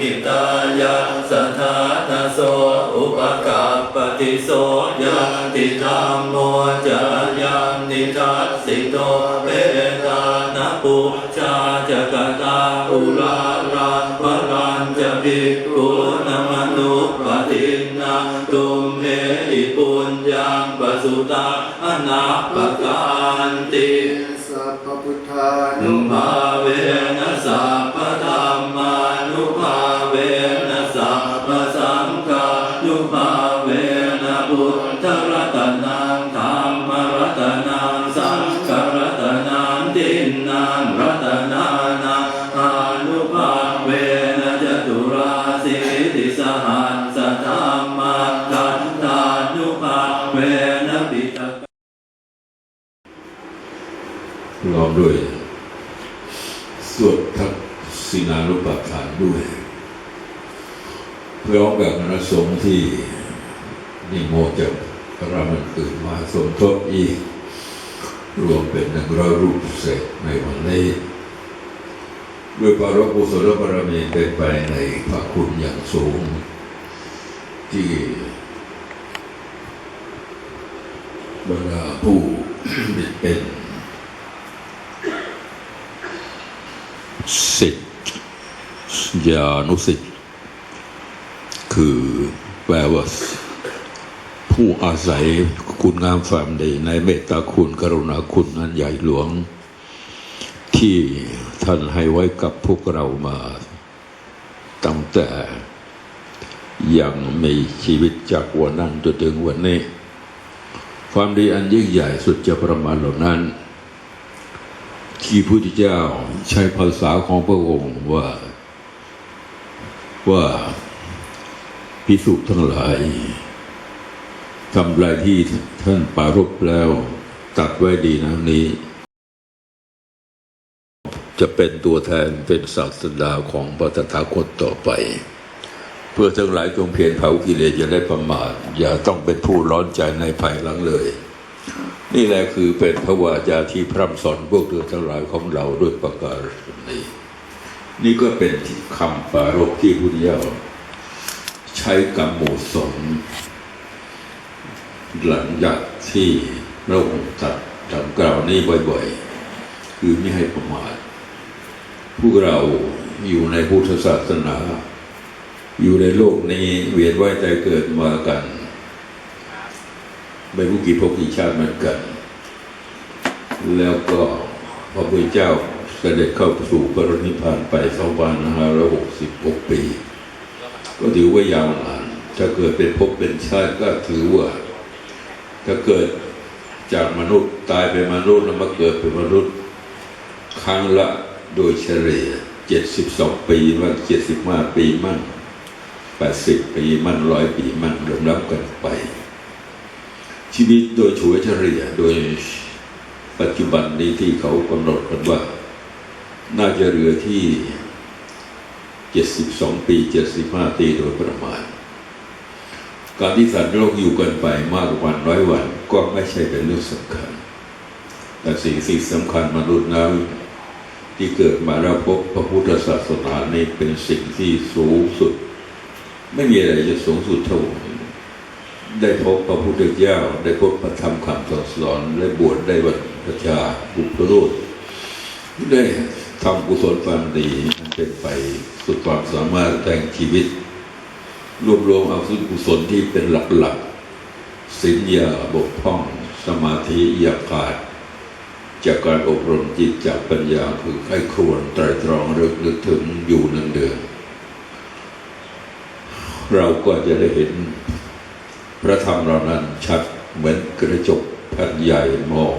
หิตายะสถานาโสอุปกัปปติโสยะติธรรมโมจายันนิทัสสิโตเปตานะปุชาจะกตาอุลาราภรันจะภิกขุนมนุปตินาตุมเมหิปุญญังปสุตาอนาปการติสัพพพุทธานุนุภาเวนะสัพ ตินนังรัตนานังอานุภาเวนะจตุราสิติสหัสสธรรมาทันตานุภาเวนะปิตกรอมด้วยสวดทักษิณานุปทานด้วยพร้อมกับคณะสงฆ์ที่นิโมนต์จากพระรามันอื่นมาสมทบอีก รวมเป็นหนึ่งร้อยรูปเสร็จในวันนี้ด้วยปารกุศลบารมีเป็นไปในพระคุณอย่างสูง ที่บรรดาผู้เป็นสิทธิยานุสิทธิ์คือแปลว่า ผู้อาศัยคุณงามความดีในเมตตาคุณกรุณาคุณนั้นใหญ่หลวง ที่ท่านให้ไว้กับพวกเรามาตั้งแต่ยังมีชีวิตจากวันนั้นจนถึงวันนี้ ความดีอันยิ่งใหญ่สุดจะประมาณเหล่านั้น ที่พระพุทธเจ้าใช้ภาษาของพระองค์ว่าว่าพิสุทั้งหลาย ทำลายที่ท่านปรารบแล้ว ตัดไว้ดีนะนี้ จะเป็นตัวแทนเป็นศาสดาของพระตถาคตต่อไป เพื่อทั้งหลายจงเพียรเผากิเลสอย่าได้ประมาทอย่าต้องเป็นผู้ร้อนใจในภายหลังเลย นี่แหละคือเป็นพระวาจาที่พร่ำสอนพวกเธอทั้งหลายของเราด้วยประการนี้นี่ก็เป็นคำปรารภที่พุทธเจ้าใช้กรรมโมสน หลังจากที่พระองค์ตัดตรัสกล่าวนี้บ่อยๆ คือไม่ให้ประมาทพวกเราอยู่ในพุทธศาสนา อยู่ในโลกนี้เวียนว่ายใจเกิดมากันไม่รู้กี่ภพกี่ชาติเหมือนกัน แล้วก็พระพุทธเจ้าเสด็จเข้าสู่ปรินิพพานไป2566ปี ก็ถือว่ายาวนานถ้าเกิดเป็นภพเป็นชาติก็ถือว่า ถ้าเกิดจากมนุษย์ตายเป็นมนุษย์แล้วมาเกิดเป็นมนุษย์ ครั้งละโดยเฉลี่ย72ปีมั่ง75ปีมั่ง80ปีมั่งร้อยปีมั่งรวมรับกันไป ชีวิตโดยเฉลี่ยเฉลี่ยโดยปัจจุบันนี้ที่เขากำหนดกันว่า น่าจะเหลือที่72ปี75ปีโดยประมาณ การที่สัตว์โลกอยู่กันไปมากกว่าวันร้อยวันก็ไม่ใช่เป็นเรื่องสำคัญ แต่สิ่งที่สำคัญมนุษย์นั้นที่เกิดมาแล้วพบพระพุทธศาสนานี่เป็นสิ่งที่สูงสุด ไม่มีอะไรจะสูงสุดเท่าได้พบพระพุทธเจ้า ได้พบพระธรรมคำสอนและบวชได้บรรพชาบุพโรธได้ทำกุศลความดีเป็นไปสุดความสามารถแต่งชีวิต รวบรวมเอาสุกุศลที่เป็นหลักๆศีลอย่าบกพร่อง สมาธิอย่าขาด จากการอบรมจิตจากปัญญาคือให้ครวนไตรตรองรึกนึกถึงอยู่นืองเดือนเราก็จะได้เห็นพระธรรมเหล่านั้นชัดเหมือนกระจกแผ่นใหญ่มอง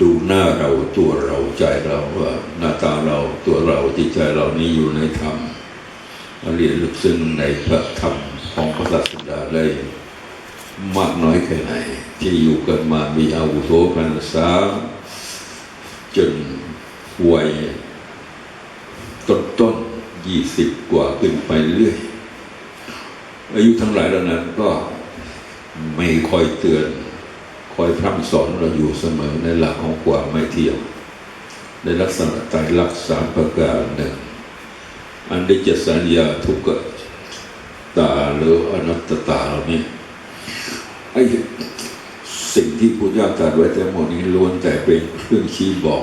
ดูหน้าเราตัวเราใจเราว่าหน้าตาเราตัวเราจิตใจเรานี้อยู่ในธรรม เรียนลึกซึ้งในพระธรรมของพระศาสดาได้มากน้อยแค่ไหน ที่อยู่กันมามีอาวุโสพรรษาจนวัยต้นต้นยี่สิบกว่าขึ้นไปเรื่อย อายุทั้งหลายเหล่านั้นก็ไม่คอยเตือน คอยพร่ำสอนเราอยู่เสมอในหลักของความไม่เที่ยงในลักษณะใจรักษาประการหนึ่ง อันได้จะสัญญาทุกขตาหรืออนัตตาเหล่านี้ไอ้สิ่งที่พุทธเจ้าตรัสไว้แต่หมดนี้ล้วนแต่เป็นเครื่องชี้บอก